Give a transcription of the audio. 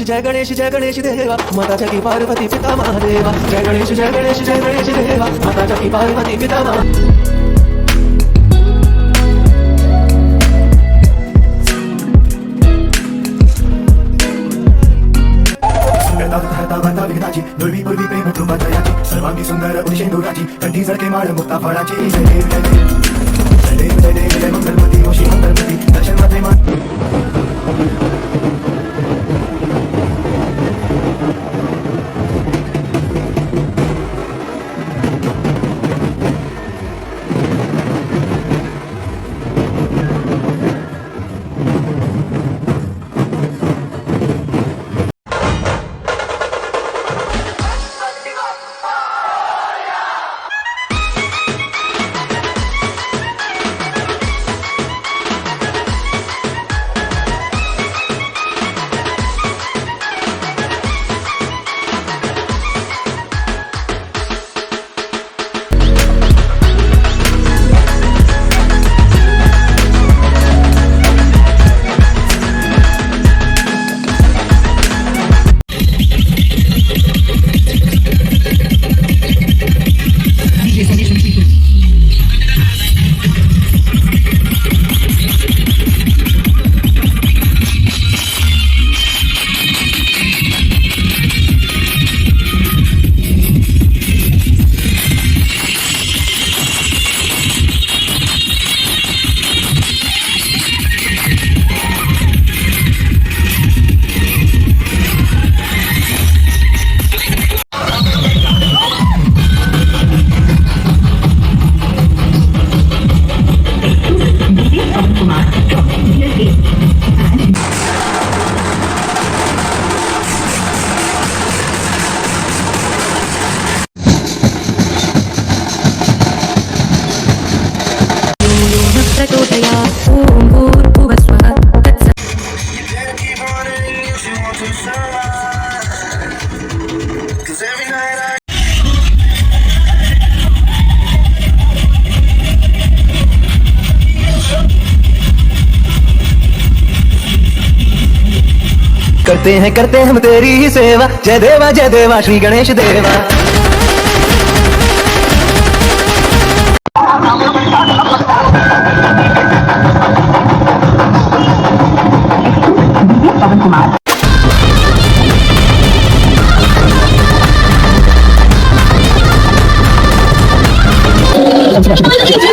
गणेश, जय गणेश जय गणेश देवा। माता जगी पार्वती पिता महादेवा जय गणेश जय गणेश जय गणेश देवा। माता जगी पार्वती पिता महा विघ्नाची दुर्वी पूर्वी प्रेम कृपा दयाची सर्वांगी सुंदर उदिशेंदुराची कंठी जळके माळ मुक्ता फळाची जय जय जय जय जय मंगलमती ओशी मंगलमती दर्शन मात्रे मा करते हैं करते हम तेरी ही सेवा। जय देवा जय देवा श्री गणेश देवा। देवा